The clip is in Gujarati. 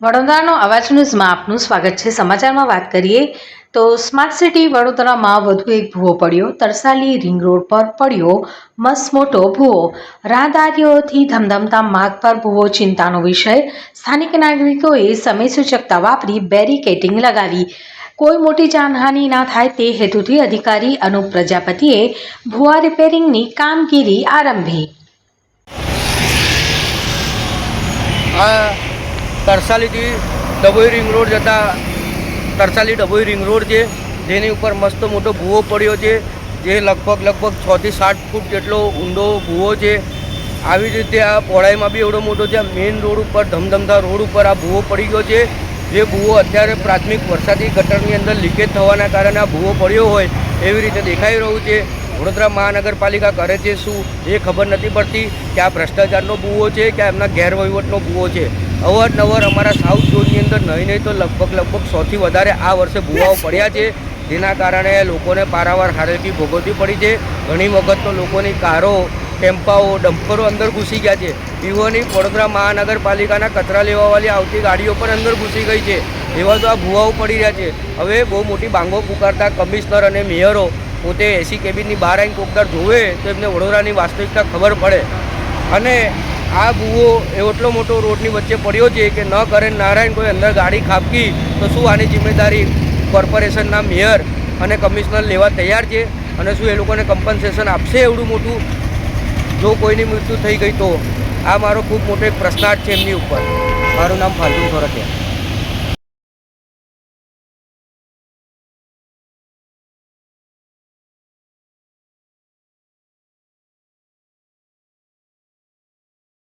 વડોદરાનો અવાજ ન્યૂઝમાં આપનું સ્વાગત છે. સમાચારમાં વાત કરીએ તો સ્માર્ટ સિટી વડોદરામાં વધુ એક ભૂવો પડ્યો. તરસાલી રિંગ રોડ પર પડ્યો મસ્ત મોટો ભૂવો. રાહદારીઓથી ધમધમતા માર્ગ પર ભૂવો ચિંતાનો વિષય. સ્થાનિક નાગરિકોએ સમય સૂચકતા વાપરી બેરિકેટિંગ લગાવી. કોઈ મોટી જાનહાનિ ના થાય તે હેતુથી અધિકારી અનુપ પ્રજાપતિએ ભૂવા રિપેરિંગની કામગીરી આરંભી. તરસાલીથી ડભોઈ રિંગ રોડ જતા તરસાલી ડભોઈ રિંગ રોડ છે, જેની ઉપર મસ્ત મોટો ભૂવો પડ્યો છે, જે લગભગ લગભગ છથી સાત ફૂટ જેટલો ઊંડો ભૂવો છે. આવી રીતે આ પહોળાઈમાં બી એવડો મોટો છે મેઇન રોડ ઉપર, ધમધમતા રોડ ઉપર આ ભૂવો પડી ગયો છે. જે ભૂવો અત્યારે પ્રાથમિક વરસાદી ગટરની અંદર લીકેજ થવાના કારણે આ ભૂવો પડ્યો હોય એવી રીતે દેખાઈ રહ્યું છે. વડોદરા મહાનગરપાલિકા કરે છે શું એ ખબર નથી પડતી કે આ ભ્રષ્ટાચારનો ભૂવો છે કે એમના ગેરવહીવટનો ભૂવો છે. અવારનવાર અમારા સાઉથ ઝોનની અંદર નહીં નહીં તો લગભગ લગભગ સૌથી વધારે આ વર્ષે ભૂવાઓ પડ્યા છે. જેના કારણે લોકોને પારાવાર હારેકી ભોગવવી પડી છે. ઘણી વખત તો લોકોની કારો ટેમ્પાઓ ડમ્પરો અંદર ઘૂસી ગયા છે. પીવાની વડોદરા મહાનગરપાલિકાના કચરા લેવાવાળી આવતી ગાડીઓ પણ અંદર ઘૂસી ગઈ છે. એવા તો આ ભૂવાઓ પડી રહ્યા છે. હવે બહુ મોટી બાંગો પુકારતા કમિશનર અને મેયરો પોતે એસી કેબિનની બહાર આવીને કોકદાર જોવે તો એમને વડોદરાની વાસ્તવિકતા ખબર પડે. અને આ ભૂવો એટલો મોટો રોડની વચ્ચે પડ્યો છે કે ન કરે નારાયણ કોઈ અંદર ગાડી ખાબકી, તો શું આની જિમ્મેદારી કોર્પોરેશનના મેયર અને કમિશનર લેવા તૈયાર છે? અને શું એ લોકોને કમ્પન્સેશન આપશે એવડું મોટું? જો કોઈની મૃત્યુ થઈ ગઈ તો? આ મારો ખૂબ મોટો એક પ્રશ્નાર્થ છે એમની ઉપર. મારું નામ ફાલ્ગુન સોરઠિયા.